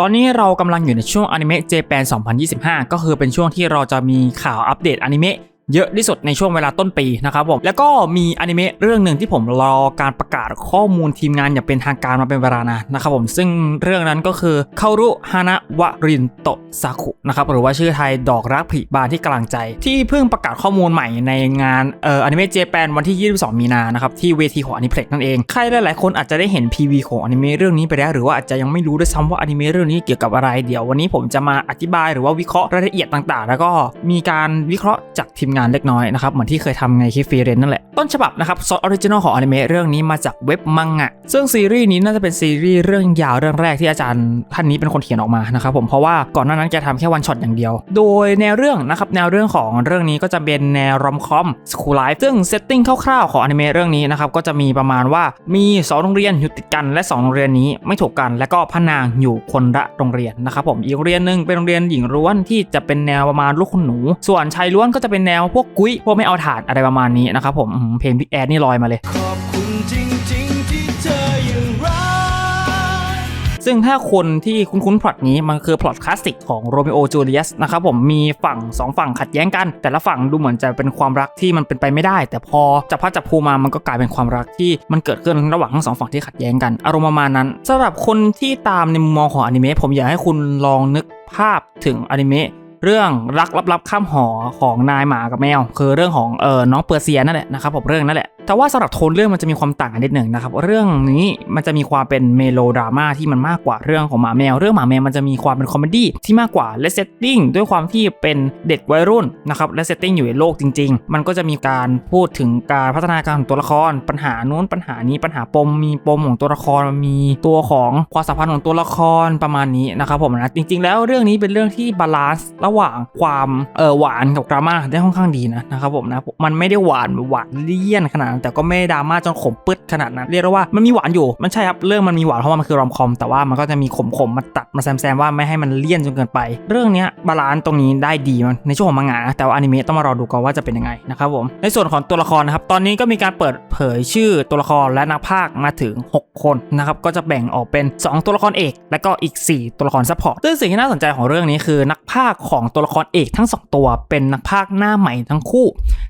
ตอนนี้เรากำลังอยู่ในช่วงอนิเมะเจแปน2025 ก็คือเป็นช่วงที่เราจะมีข่าวอัปเดตอนิเมะ เยอะที่สุดในช่วงเวลาต้นปีนะครับผมแล้วก็มีอนิเมะเรื่องหนึ่งที่ผมรอการประกาศข้อมูลทีมงานอย่างเป็นทางการมาเป็นเวลานานนะครับผมซึ่งเรื่องนั้นก็คือเคารุฮานะวรินโตซาคุนะครับหรือว่าชื่อไทยดอกรักผลิบานที่กลางใจ ที่เพิ่งประกาศข้อมูลใหม่ในงานเอ่ออนิเมะเจแปนวันที่ 22 มีนานะครับที่เวทีของอนิเพล็กนั่นเองใครหลายๆคนอาจจะได้เห็น PV ของอนิเมะเรื่องนี้ไปแล้วหรือว่าอาจจะยังไม่รู้ด้วยซ้ำว่าอนิเมะเรื่องนี้เกี่ยวกับอะไรเดี๋ยววันนี้ผมจะมาอธิบายหรือว่าวิเคราะห์รายละเอียดต่างๆ แล้วก็มีการวิเคราะห์จากทีมงานเล็กน้อยนะครับเหมือนที่เคยทำในคลิปฟรีเรนนั่นแหละ ต้นฉบับนะครับซอสออริจินอลของอนิเมะเรื่องนี้มาจากเว็บมังงะ ซึ่งซีรีส์นี้น่าจะเป็นซีรีส์เรื่องยาวเรื่องแรกที่อาจารย์ท่านนี้เป็นคนเขียนออกมานะครับผมเพราะว่าก่อนหน้านั้นแกทำแค่วันช็อตอย่างเดียว โดยแนวเรื่องนะครับแนวเรื่องของเรื่องนี้ก็จะเป็นแนวรอมคอมสคูลไลฟ์ซึ่งเซตติ้งคร่าวๆของอนิเมะเรื่องนี้นะครับก็จะมีประมาณว่ามีสองโรงเรียนอยู่ติดกันและสองโรงเรียนนี้ไม่ถูกกัน และก็พนางอยู่คนละโรงเรียนนะครับผมอีกโรงเรียนหนึ่งเป็นโรงเรียนหญิงล้วนที่จะเป็นแนวประมาณลูกคุณหนู ส่วนชายล้วนก็จะเป็นแนวพวกกุ้ยพวกไม่เอาถาดอะไรประมาณนี้นะครับผมเพลงบิ๊กแอดนี่ลอยมาเลย ขอบคุณจริงๆที่เธอยังรักซึ่งถ้าคนที่คุ้นๆพล็อตนี้มันคือพล็อตคลาสสิกของโรมิโอจูเลียสนะครับผมมีฝั่ง 2 ฝั่งขัดแย้งกัน แต่ละฝั่งดูเหมือนจะเป็นความรักที่มันเป็นไปไม่ได้ แต่พอจับพัดจับภูมามันก็กลายเป็นความรักที่มันเกิดขึ้นระหว่างทั้งสองฝั่งที่ขัดแย้งกันอารมณ์ประมาณนั้นสำหรับคนที่ตามในมุมมองของอนิเมะผมอยากให้คุณลองนึกภาพถึงอนิเมะ เรื่องรักลับๆข้ามหอของนายหมากับแมว คือเรื่องของเออน้องเปอร์เซียนั่นแหละนะครับผมเรื่องนั่นแหละ แต่ว่าสำหรับโทนเรื่องมันจะมีความต่างกันนิดหนึ่งนะครับ เรื่องนี้มันจะมีความเป็นเมโลดราม่าที่มันมากกว่าเรื่องของหมาแมว เรื่องหมาแมวมันจะมีความเป็นคอมเมดี้ที่มากกว่าและเซตติ้งด้วยความที่เป็นเด็กวัยรุ่นนะครับและเซตติ้งอยู่ในโลกจริง ๆ มันก็จะมีการพูดถึงการพัฒนาการของตัวละคร ปัญหานู้นปัญหานี้ปัญหาปมมีปมของตัวละครมีตัวของความสัมพันธ์ของตัวละครประมาณนี้นะครับผมนะจริง ๆ แล้วเรื่องนี้เป็นเรื่องที่บาลานซ์ระหว่างความเออหวานกับดราม่าได้ค่อนข้างดีนะนะครับผมนะมันไม่ได้หวานหวานเลี่ยนขนาดแต่ก็ไม่ดราม่าจนขมปึ๊ดขนาดนั้น เรียกว่ามันมีหวานอยู่ มันใช่ครับเรื่องมันมีหวานเพราะว่ามันคือรอมคอม แต่ว่ามันก็จะมีขมๆมาตัดมาแซมๆว่าไม่ให้มันเลี่ยนจนเกินไป เรื่องนี้บาลานซ์ตรงนี้ได้ดีมันในช่วงของมังงะนะแต่ว่าอนิเมะต้องมารอดูกันว่าจะเป็นยังไงนะครับผมในส่วนของตัวละครนะครับตอนนี้ก็มีการเปิดเผยชื่อตัวละครและนักพากมาถึง 6 คนนะครับก็จะแบ่งออกเป็น 2 ตัวละครเอก และก็อีก 4 ตัวละครซัพพอร์ตซึ่งสิ่งที่น่าสนใจของเรื่องนี้คือนักพากของตัวละครเอกทั้ง 2 ตัวเป็นนักพากหน้าใหม่ทั้งคู่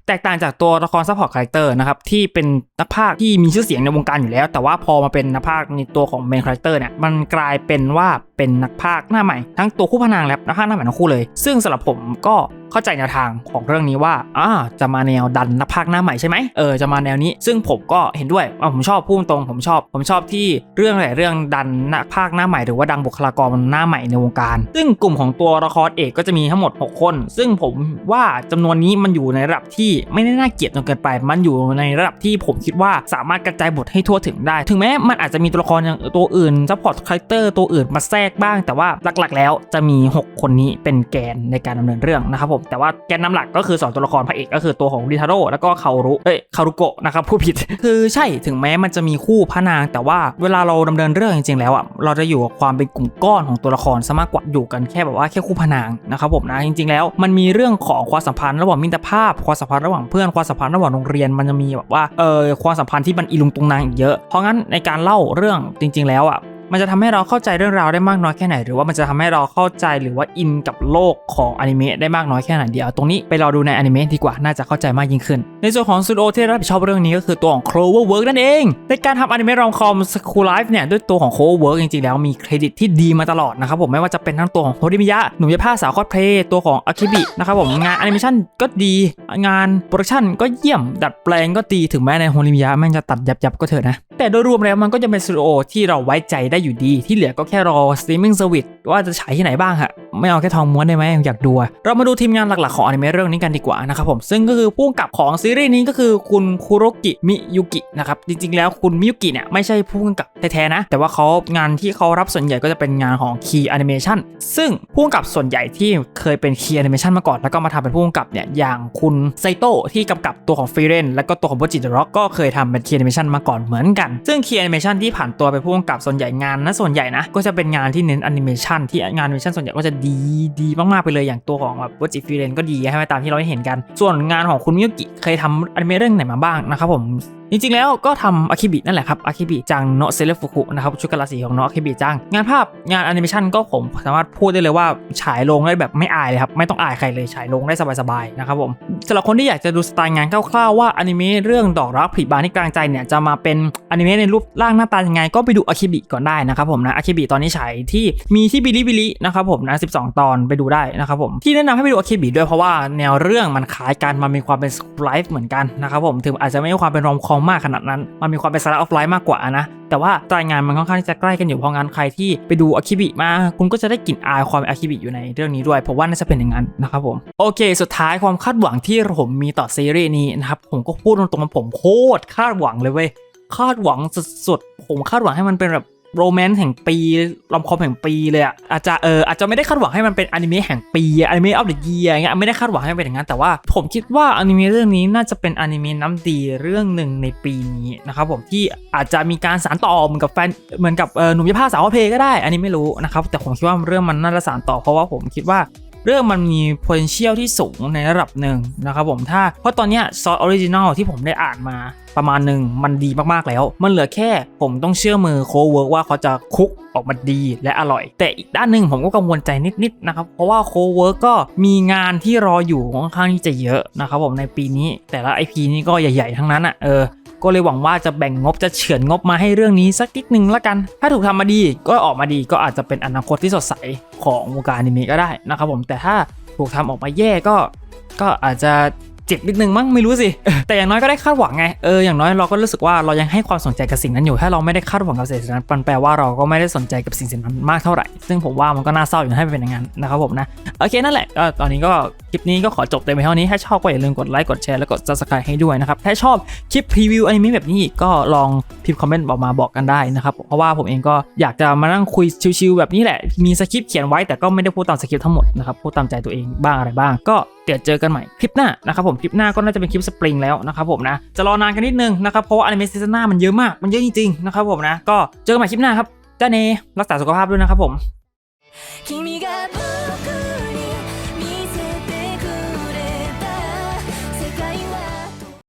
แตกต่างจากตัวละครซัพพอร์ตคาแรคเตอร์นะครับทีเป็นนักพากที่มีชื่อเสียงในวงการอยู่แล้ว แต่ว่าพอมาเป็นนักพากในตัวของเมนคาแรคเตอร์เนี่ยมันกลายเป็นว่าเป็นนักพากหน้าใหม่ ทั้งตัวคู่พนางและนักพากหน้าใหม่ทั้งคู่เลย ซึ่งสำหรับผมก็ เข้าใจแนวทางของเรื่องนี้ว่าอ่าจะมาแนวดันนักพากย์หน้าใหม่ใช่ไหมเออจะมาแนวนี้ ซึ่งผมก็เห็นด้วยอ่าผมชอบพูดตรงผมชอบ ผมชอบที่เรื่องหลายเรื่องดันนักพากย์หน้าใหม่หรือว่าดังบุคลากรหน้าใหม่ในวงการ ซึ่งกลุ่มของตัวละครเอกก็จะมีทั้งหมด 6 คน ซึ่งผมว่าจำนวนนี้มันอยู่ในระดับที่ไม่ได้น่าเกลียดจนเกินไป มันอยู่ในระดับที่ผมคิดว่าสามารถกระจายบทให้ทั่วถึงได้ ถึงแม้มันอาจจะมีตัวละครอย่างตัวอื่นซัพพอร์ตคาแรคเตอร์ตัวอื่นมาแทรกบ้าง แต่ว่าหลักๆ แล้วจะมี 6 คนนี้เป็นแกนในการดำเนินเรื่องนะครับผมแต่ว่าแกนนำหลักก็คือ 2 ตัวละครพระเอกก็คือตัวของริทาโร่แล้วก็คารุเอ้ยคารุโกะนะครับผู้ผิด คือใช่ถึงแม้มันจะมีคู่พระนาง แต่ว่าเวลาเราดำเนินเรื่องจริงๆแล้วอะเราจะอยู่กับความเป็นกลุ่มก้อนของตัวละครซะมากกว่าอยู่กันแค่แบบว่าแค่คู่พระนางนะครับผมนะจริง ๆ แล้ว มันมีเรื่องของความสัมพันธ์ระหว่างมิตรภาพความสัมพันธ์ระหว่างเพื่อนความสัมพันธ์ระหว่างโรงเรียนมันจะมีแบบว่าเออความสัมพันธ์ที่มันอีลุงตุงนางอีกเยอะเพราะงั้นในการเล่าเรื่องจริง ๆ แล้วอะ มันจะทำให้เราเข้าใจเรื่องราวได้มากน้อยแค่ไหน หรือว่ามันจะทำให้เราเข้าใจหรือว่าอินกับโลกของอนิเมะได้มากน้อยแค่ไหนเดียวตรงนี้ไปรอดูในอนิเมะดีกว่าน่าจะเข้าใจมากยิ่งขึ้น ในส่วนของสตูดิโอที่รับผิดชอบเรื่องนี้ก็คือตัวของ Cloverwork นั่นเอง ในการทำอนิเมะรอมคอม School Life เนี่ยด้วยตัวของ Cloverwork จริงๆแล้วมีเครดิตที่ดีมาตลอดนะครับผมไม่ว่าจะเป็นทั้งตัวของโฮริมิยะหนุ่มยาผ้าสาวคอสเพลย์ตัวของอาคิบินะครับผมงานแอนิเมชันก็ดีงานโปรดักชันก็เยี่ยมดัดแปลงก็ดีถึงแม้ในโฮริมิยะแม่งจะตัดยับๆก็เถอะนะ แต่โดยรวมแล้วมันก็จะเป็นสตูดิโอที่เราไว้ใจได้อยู่ดี ที่เหลือก็แค่รอสตรีมมิ่งเซอร์วิสว่าจะฉายที่ไหนบ้างฮะ ไม่เอาแค่ทองม้วนได้ไหมอยากดู เรามาดูทีมงานหลักๆของอนิเมะเรื่องนี้กันดีกว่านะครับผม ซึ่งก็คือผู้กำกับของซีรีส์นี้ก็คือคุณคุโรกิมิยุกินะครับ จริงๆ แล้วคุณมิยุกิเนี่ยไม่ใช่ผู้กำกับแท้ๆนะ แต่ว่าเขางานที่เขารับส่วนใหญ่ก็จะเป็นงานของ Key Animation ซึ่งผู้กำกับส่วนใหญ่ที่เคยเป็น Key Animation มาก่อนแล้วก็มาทำเป็นผู้กำกับเนี่ยอย่างคุณไซโตะที่กำกับตัวของฟรีเรนแล้วก็ตัวของโบจิเดร็อกก็เคยทำเป็น Key Animation มาก่อนเหมือนกันซึ่ง Key Animation ที่ผ่านตัวไปผู้กำกับส่วนใหญ่งานนะส่วนใหญ่นะก็จะเป็นงานที่เน้นแอนิเมชันที่งานแอนิเมชันส่วนใหญ่ก็จะดีดีมากๆไปเลยอย่างตัวของแบบวจิฟิเรนก็ดีใช่ไหมตามที่เราได้เห็นกัน ส่วนงานของคุณมิยุกิเคยทำอนิเมะเรื่องไหนมาบ้างนะครับผม จริงๆแล้วก็ทำอาคิบินั่นแหละครับอาคิบิจังโนะเซเลฟุคุนะครับชุดกาลาสีของโนะอาคิบิจัง งานภาพงานแอนิเมชันก็ผมสามารถพูดได้เลยว่าฉายลงได้แบบไม่อายเลยครับ ไม่ต้องอายใครเลยฉายลงได้สบายๆนะครับผมสำหรับคนที่อยากจะดูสไตล์งานคร่าวๆว่าอนิเมะเรื่องดอกรักผลิบานที่กลางใจเนี่ยจะมาเป็นอนิเมะในรูปร่างหน้าตายังไง ก็ไปดูอาคิบิก่อนได้นะครับผมนะอาคิบิตอนนี้ฉายที่มีที่บิลิบิลินะครับผมนะ12 ตอนไปดูได้นะครับผมที่แนะนำให้ไปดูอาคิบิด้วยเพราะว่าแนวเรื่องมันคล้ายกันมันมีความเป็นไลฟ์เหมือนกันนะครับผมถึงอาจจะไม่มีความเป็นรอมคอมมากขนาดนั้น มันมีความเป็นสาร์ออฟไลน์มากกว่านะ แต่ว่าสไตล์งานมันค่อนข้างที่จะใกล้กันอยู่เพราะงั้นใครที่ไปดูอาคิบิมา คุณก็จะได้กลิ่นอายความอาคิบิอยู่ในเรื่องนี้ด้วย เพราะว่าน่าจะเป็นอย่างนั้นนะครับผม โอเค สุดท้ายความคาดหวังที่ผมมีต่อซีรีส์นี้นะครับผมก็พูดตรงๆว่าผมโคตรคาดหวังเลยเว้ยคาดหวังสุดๆผมคาดหวังให้มันเป็นแบบ โรแมนต์แห่งปีลอมคอมแห่งปีเลยอะอาจจะเอออาจจะไม่ได้คาดหวังให้มันเป็นอนิเมะแห่งปีอนิเมะออฟเดอะเยียอย่างเงี้ยไม่ได้คาดหวังให้มันเป็นอย่างนั้นแต่ว่าผมคิดว่าอนิเมะเรื่องนี้น่าจะเป็นอนิเมะน้ำดีเรื่องหนึ่งในปีนี้นะครับผมที่อาจจะมีการสานต่อเหมือนกับแฟนเหมือนกับหนุ่มยาผ้าสาวเพก็ได้อันนี้ไม่รู้นะครับแต่ผมคิดว่าเรื่องมันน่าจะสานต่อเพราะว่าผมคิดว่า เรื่องมันมี potential ที่สูงในระดับหนึ่งนะครับผมถ้าเพราะตอนเนี้ยซอสออริจินอลที่ผมได้อ่านมาประมาณหนึ่งมันดีมากๆแล้ว มันเหลือแค่ผมต้องเชื่อมือโคเวิร์กว่าเขาจะคุกออกมาดีและอร่อย แต่อีกด้านหนึ่งผมก็กังวลใจนิดๆนะครับ เพราะว่าโคเวิร์กก็มีงานที่รออยู่ค่อนข้างที่จะเยอะนะครับผมในปีนี้ แต่ละ IP นี้ก็ใหญ่ ๆ ทั้งนั้นอะเออ ก็เลยหวังว่าจะแบ่งงบจะเฉือนงบมาให้เรื่องนี้สักนิดนึงละกัน ถ้าถูกทำมาดีก็ออกมาดีก็อาจจะเป็นอนาคตที่สดใสของวงการอนิเมะก็ได้นะครับผมแต่ถ้าถูกทำออกมาแย่ก็ก็อาจจะเจ็บนิดนึงมั้งไม่รู้สิ แต่อย่างน้อยก็ได้คาดหวังไงเอออย่างน้อยเราก็รู้สึกว่าเรายังให้ความสนใจกับสิ่งนั้นอยู่ ถ้าเราไม่ได้คาดหวังกับสิ่งนั้นมันแปลว่าเราก็ไม่ได้สนใจกับสิ่งสิ่งนั้นมากเท่าไหร่ ซึ่งผมว่ามันก็น่าเศร้าอยู่ให้เป็นอย่างนั้นนะครับผมนะโอเคนั่นแหละก็ตอนนี้ก็คลิปนี้ก็ขอจบแต่เพียงเท่านี้ ถ้าชอบก็อย่าลืมกดไลค์ กดแชร์แล้วกด subscribe ให้ด้วยนะครับ ถ้าชอบคลิปพรีวิวอนิเมะแบบนี้อีกก็ลองพิมพ์คอมเมนต์บอกมาบอกกันได้นะครับ เพราะว่าผมเองก็อยากจะมานั่งคุยชิวๆแบบนี้แหละ มีสคริปต์เขียนไว้แต่ก็ไม่ได้พูดตามสคริปต์ทั้งหมดนะครับ พูดตามใจตัวเองบ้างอะไรบ้าง ก็เดี๋ยวเจอกันใหม่คลิปหน้านะครับผม คลิปหน้าก็น่าจะเป็นคลิปสปริงแล้วนะครับผมนะ จะรอนานกันนิดนึงนะครับ เพราะว่าอนิเมะซีซั่นหน้ามันเยอะมาก มันเยอะจริงๆนะครับผมนะ ก็เจอกันใหม่คลิปหน้าครับจ้าเนรักษาสุขภาพด้วยนะครับผม